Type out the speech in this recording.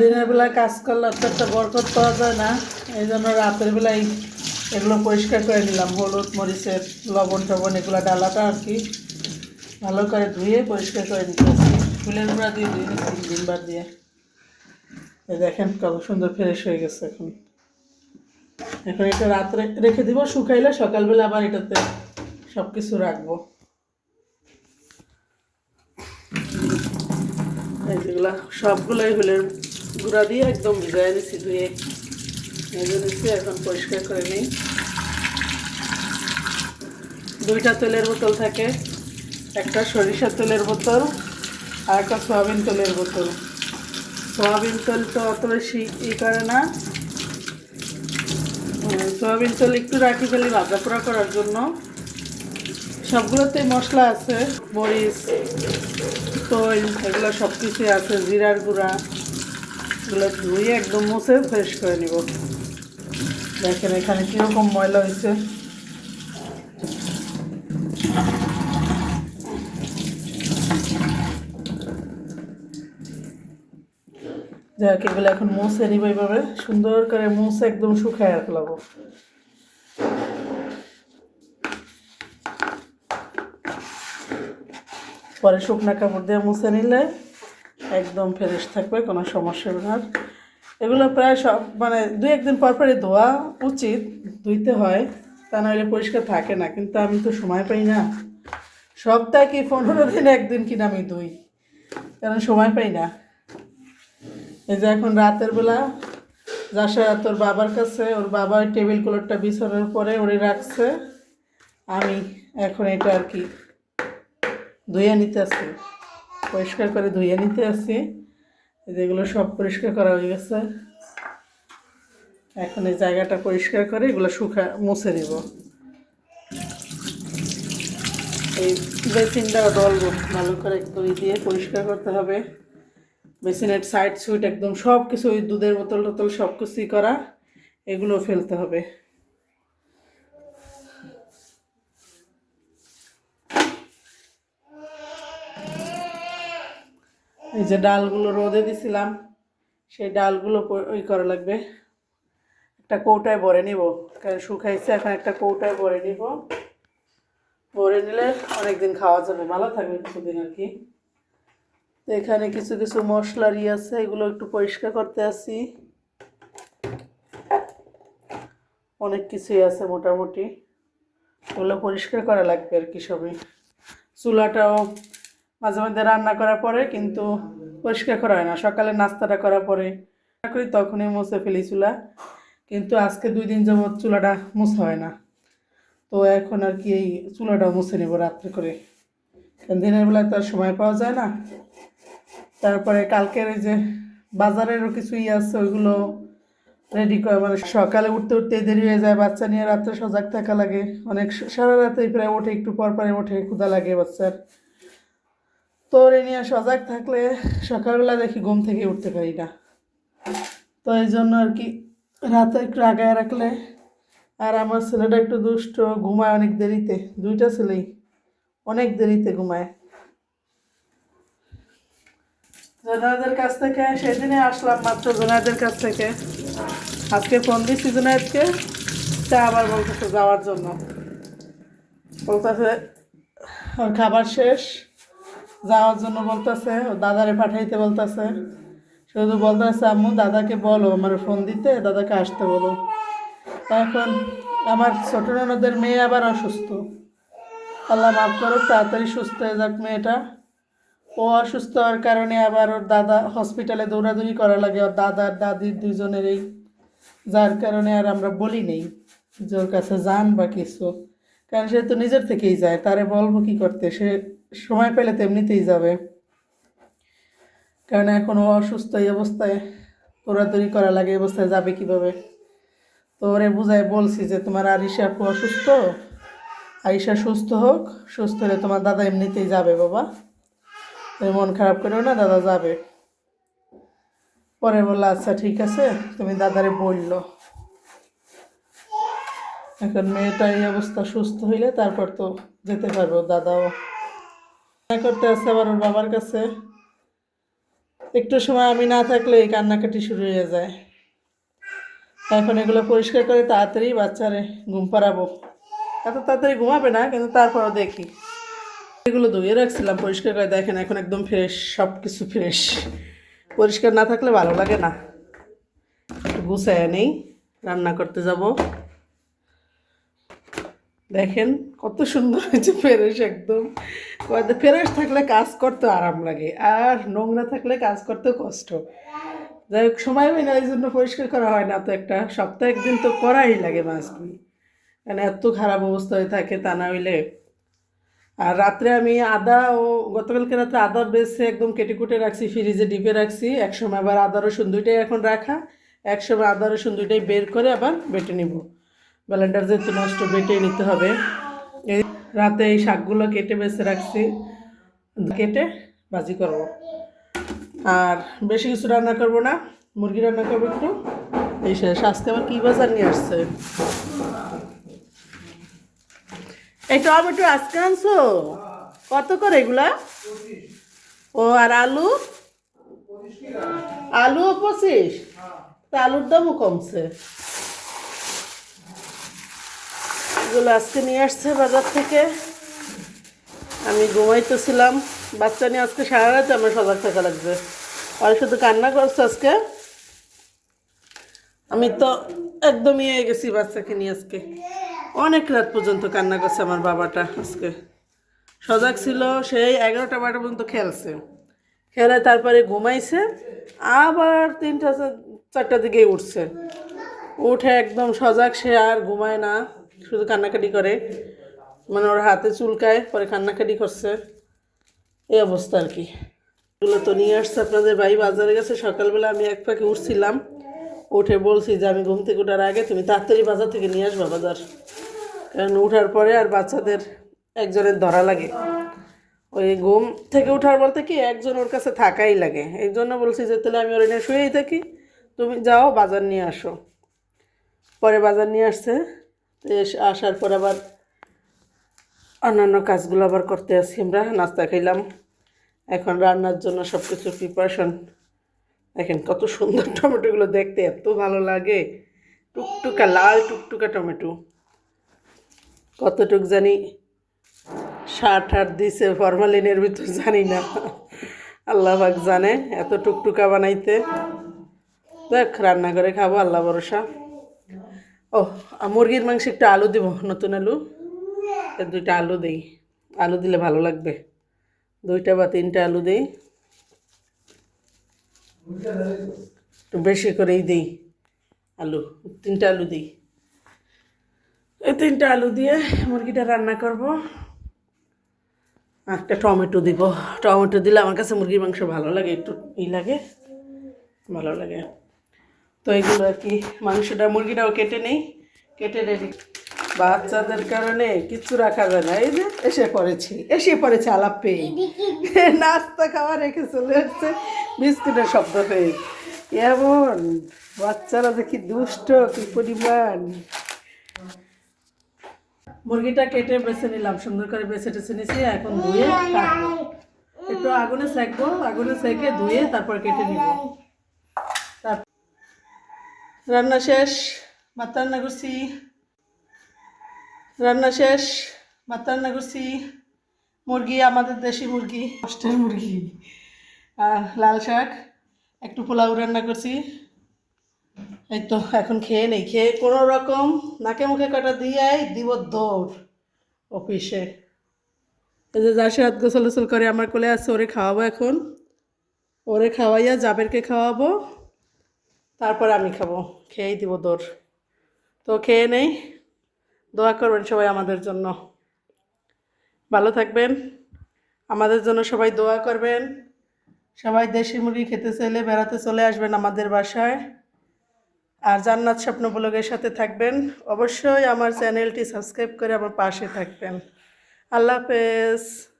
দিনের বেলা কাজ করলে তো একটা বরকত পাওয়া যায় না। এই জন্য রাতের বেলায় এগুলো পরিষ্কার করে নিলাম। হলুদ, মরিচের লবণ টবণ, এগুলো ডালাটা আর কি ভালো করে ধুয়ে পরিষ্কার করে নিতে ফুলের গুঁড়া দিয়ে ধুয়ে নিচ্ছি দিনবার দিয়ে। এই দেখেন কত সুন্দর ফ্রেশ হয়ে গেছে এখন। এখন এটা রাত্রে রেখে দিব, শুকাইলে সকালবেলা আবার এটাতে সব কিছু রাখব। এই যেগুলো সবগুলোই হলের গুঁড়া দিয়ে একদম ভিজাই নিচ্ছি ধুয়ে। ভেজে নিচ্ছি এখন পরিষ্কার করে নিই। দুইটা তেলের বোতল থাকে, একটা সরিষার তেলের বোতল আর একটা সয়াবিন তেলের বোতল। সয়াবিন তেল তো অত বেশি ই করে না। সয়াবিন তেল একটু রাখি ফেলি ভাজা পোড়া করার জন্য। সবগুলোতে মশলা আছে, মরিচ, তৈল, এগুলো সব কিছুই আছে, জিরার গুঁড়া। এগুলো ধুয়ে একদম মুছে ফ্রেশ করে নিব। দেখেন এখানে কীরকম ময়লা হয়েছে। যাক, এগুলো এখন মুছে নিব এইভাবে। সুন্দর করে মুছে একদম শুকায় রাখলাবো পরে শুকনা কাপড় দিয়ে মুছে নিলে একদম ফ্রেশ থাকবে, কোনো সমস্যা না। এগুলো প্রায় সব মানে দু একদিন পর পরই ধোয়া উচিত, ধুইতে হয়, তা নাহলে পরিষ্কার থাকে না, কিন্তু আমি তো সময় পাই না। সপ্তাহে কি পনেরো দিন একদিন কিনা আমি ধুই কারণ সময় পাই না। এই যে এখন রাতের বেলা, যাসা তোর বাবার কাছে, ওর বাবা টেবিল ক্লথটা বিছানোর পরে ওরে রাখছে, আমি এখন এটা আর কি ধুয়ে নিতে আসি পরিষ্কার করে ধুয়ে নিতে আসি এই যেগুলো সব পরিষ্কার করা হয়ে গেছে। এখন এই জায়গাটা পরিষ্কার করে এগুলো শুকা, মুছে দিব এই বেসিনটা ডলবো ভালো করে একদম দিয়ে পরিষ্কার করতে হবে। বেসিনের সাইড সুইট একদম সব কিছু ওই দুধের বোতল টোতল সব কিছুই করা, এগুলো ফেলতে হবে। এই যে ডালগুলো রোদে দিছিলাম, সেই ডালগুলো ওই করা লাগবে। একটা কৌটায় ভরে নিব, কারণ শুকাইছে, এখন একটা কৌটায় ভরে নিব। ভরে নিলে অনেকদিন খাওয়া যাবে, ভালো থাকবে কিছুদিন আর কি। তো এখানে কিছু কিছু মশলার আছে, এগুলো একটু পরিষ্কার করতে আসি। অনেক কিছুই আছে মোটামুটি। ওগুলো পরিষ্কার করা লাগবে আর কি সবই। চুলাটাও মাঝে মধ্যে রান্না করার পরে কিন্তু পরিষ্কার করা হয় না। সকালে নাস্তাটা করার পরে করি, তখনই মুছে ফেলি চুলা। কিন্তু আজকে দুই দিন যাবৎ চুলাটা মুছা হয় না। তো এখন আর কি এই চুলাটাও মুছে নেব রাত্রে করে। দিনের বেলায় তো আর সময় পাওয়া যায় না। তারপরে কালকের এই যে বাজারেরও কিছু ই আছে, ওইগুলো রেডি করে। মানে সকালে উঠতে উঠতে দেরি হয়ে যায়, বাচ্চা নিয়ে রাত্রে সজাগ থাকা লাগে। অনেক সারা রাতেই প্রায় ওঠে, একটু পর পরে ওঠে ক্ষুদা লাগে বাচ্চার। তো ওরে নিয়ে সজাগ থাকলে সকালবেলা দেখি ঘুম থেকে উঠতে পারি না। তো এই জন্য আর কি রাতে একটু আগায় রাখলে আর আমার ছেলেটা একটু দুষ্ট, ঘুমায় অনেক দেরিতে, দুইটা ছেলেই অনেক দেরিতে ঘুমায়। জোনায়েদের কাছ থেকে সেদিনে আসলাম মাত্র, জোনায়েদের কাছ থেকে। আজকে ফোন দিচ্ছি জোনায়েদকে, তা আবার বলতেছে যাওয়ার জন্য। বলতেছে খাবার শেষ যাওয়ার জন্য বলতেছে দাদারে পাঠাইতে বলতেছে। শুধু বলতেছে, আম্মু, দাদাকে বলো, আমার ফোন দিতে, দাদাকে আসতে বলো। এখন আমার ছোট ননদের মেয়ে আবার অসুস্থ। আল্লাহ মাফ করো তাড়াতাড়ি সুস্থ হয়ে যাক মেয়েটা। ও অসুস্থ হওয়ার কারণে আবার ওর দাদা হসপিটালে দৌড়াদৌড়ি করা লাগে। ওর দাদা দাদির দুজনেরই যার কারণে আর আমরা বলি নেই যে ওর কাছে যান বা কিছু। কারণ সে তো নিজের থেকেই যায়, তারে বলব কি করতে? সে সময় পেলে তো এমনিতেই যাবে। কারণ এখন অসুস্থ এই অবস্থায়, দৌড়াদৌড়ি করা লাগে এই অবস্থায় যাবে কীভাবে? তো ওরে বুঝাই বলছি যে, তোমার আরিশা আপু অসুস্থ? আরিশা সুস্থ হোক, সুস্থ হলে তোমার দাদা এমনিতেই যাবে বাবা। তুমি মন খারাপ করো না, দাদা যাবে। পরে বলল আচ্ছা ঠিক আছে, তুমি দাদারে বলল। এখন মেয়েটা এই অবস্থা সুস্থ হইলে তারপর তো যেতে পারব, দাদাও করতে আসছে আবার ওর বাবার কাছে। একটু সময় আমি না থাকলে এই কান্নাকাটি শুরু হয়ে যায়। এখন এগুলো পরিষ্কার করে তাড়াতাড়ি বাচ্চারে ঘুম পাড়াবো। এত তাড়াতাড়ি ঘুমাবে না, কিন্তু তারপরও দেখি। এগুলো ধুয়ে রাখছিলাম, পরিষ্কার করে দেখেন এখন একদম ফ্রেশ সব কিছু ফ্রেশ পরিষ্কার না থাকলে ভালো লাগে না। গুছায় নেই, রান্না করতে যাব। দেখেন কত সুন্দর হয়েছে ফ্রেশ একদম। ফ্রেশ থাকলে কাজ করতে আরাম লাগে, আর নোংরা থাকলে কাজ করতে কষ্ট। যাই হোক, সময় হয় না, এই জন্য পরিষ্কার করা হয় না, তো একটা সপ্তাহে একদিন তো করাই লাগে মাছগুলি মানে এত খারাপ অবস্থা হয়ে থাকে তা না হইলে। আর রাত্রে আমি আদা ও গতকালকে রাত্রে আদা বেছে একদম কেটে কুটে রাখছি ফ্রিজে ডিপে রাখছি। এক সময় আবার আদা রসুন দুইটাই এখন রাখা এক সময় আদা রসুন দুইটাই বের করে আবার বেটে নিব। ব্যালেন্ডার যেহেতু নষ্ট বেটে নিতে হবে। এই রাতে এই শাকগুলো কেটে বেছে রাখছি। কেটে ভাজি করব। আর বেশি কিছু রান্না করব না। মুরগি রান্না করব একটু। এই শেষ। আজকে আবার কী বাজার নিয়ে আসছে? এই টমেটো আজকে আনছো? কত করে এগুলা? ও, আর আলু? আলু পঁচিশ। তা আলুর দামও কমছে। এগুলো আজকে নিয়ে আসছে বাজার থেকে। আমি ঘুমাইতেছিলাম। বাচ্চা নিয়ে আজকে সারা রাত আমার সজাগ থাকা লাগবে। আর শুধু কান্না করছে আজকে। আমি তো একদমই হয়ে গেছি বাচ্চাকে নিয়ে আজকে। অনেক রাত পর্যন্ত কান্না করছে আমার বাবাটা আজকে। সজাগ ছিল, সেই এগারোটা বারোটা পর্যন্ত খেলছে। খেলে তারপরে ঘুমাইছে, আবার তিনটা চারটার দিকে উঠছে। উঠে একদম সজাগ, সে আর ঘুমায় না। শুধু কান্নাকাটি করে। মানে ওর হাতে চুলকায়, পরে কান্নাকাটি করছে। এই অবস্থা আর কি। এগুলো তো নিয়ে আসছে আপনাদের ভাই বাজারে গেছে। সকালবেলা আমি এক পাকে উঠছিলাম। উঠে বলছি যে, আমি ঘুম থেকে ওঠার আগে তুমি তাড়াতাড়ি বাজার থেকে নিয়ে আসবা বাজার। কারণ উঠার পরে আর বাচ্চাদের একজনের ধরা লাগে। ওই ঘুম থেকে উঠার বলতে কি, একজন ওর কাছে থাকাই লাগে। এই জন্য বলছি যে, তাহলে আমি ওর এনে শুয়েই থাকি। তুমি যাও বাজার নিয়ে আসো। পরে বাজার নিয়ে আসছে। আসার পর আবার অন্যান্য কাজগুলো আবার করতে আসি আমরা, নাস্তা খাইলাম। এখন রান্নার জন্য সব কিছু প্রিপারেশন দেখেন কত সুন্দর টমেটোগুলো দেখতে, এত ভালো লাগে। টুকটুকা, লাল টুকটুকা টমেটো। কতটুক জানি সার ঠার দিছে ফরমালিনের ভিতর জানি না। আল্লাহ পাক জানে, এত টুকটুকা বানাইতে। দেখ রান্না করে খাব, আল্লাহ ভরসা। ও মুরগির মাংস একটু আলু দিব, নতুন আলু। দুইটা আলু দেই। আলু দিলে ভালো লাগবে। দুইটা বা তিনটা আলু দেই। একটু বেশি করেই দিই আলু। তিনটা আলু দিই। এই তিনটা আলু দিয়ে মুরগিটা রান্না করব। একটা টমেটো দিব। টমেটো দিলে আমার কাছে মুরগির মাংস ভালো লাগে, একটু ই লাগে, ভালো লাগে। তো এগুলো আর কি, মাংসটা, মুরগিটাও কেটে নেই, কেটে রেডি বাচ্চাদের কারণে কিচ্ছু রাখা যায় না। এই যে এসে পড়েছি, এসে পড়েছে আলাপ পেয়ে। নাস্তা খাওয়া রেখে চলে এসছে। বিস্কুটের শব্দ পেয়ে। এমন বাচ্চারা দেখি দুষ্ট, কি পরিমাণ। মুরগিটা কেটে বেছে নিলাম, সুন্দর করে বেছে টেছে নিছি এখন ধুয়ে একটু আগুনে সেকবো, আগুনে সেকে ধুয়ে তারপর কেটে নিব। রান্না শেষ ভাত রান্না করছি। রান্না শেষ ভাত রান্না করছি। মুরগি আমাদের দেশি মুরগি। কষ্টের মুরগি। আর লাল শাক একটু পোলাও রান্না করছি। এই তো এখন খেয়ে নেই। খেয়ে কোনো রকম নাকে মুখে কাটা দিয়ে দিব দৌড় অফিসে। এই যে যার সাথে গোসল গোসল করে আমার কোলে আছে ওরে খাওয়াবো এখন। ওরে খাওয়াইয়া জাবেরকে খাওয়াবো। তারপর আমি খাব। খেয়েই দিব দৌড় তো খেয়ে নেই। দোয়া করবেন সবাই আমাদের জন্য। ভালো থাকবেন। আমাদের জন্য সবাই দোয়া করবেন। সবাই দেশি মুরগি খেতে চাইলে বেড়াতে চলে আসবেন আমাদের বাসায়। আর জান্নাত স্বপ্ন ব্লগের সাথে থাকবেন। অবশ্যই আমার চ্যানেলটি সাবস্ক্রাইব করে আমার পাশে থাকবেন। আল্লাহ হাফেজ।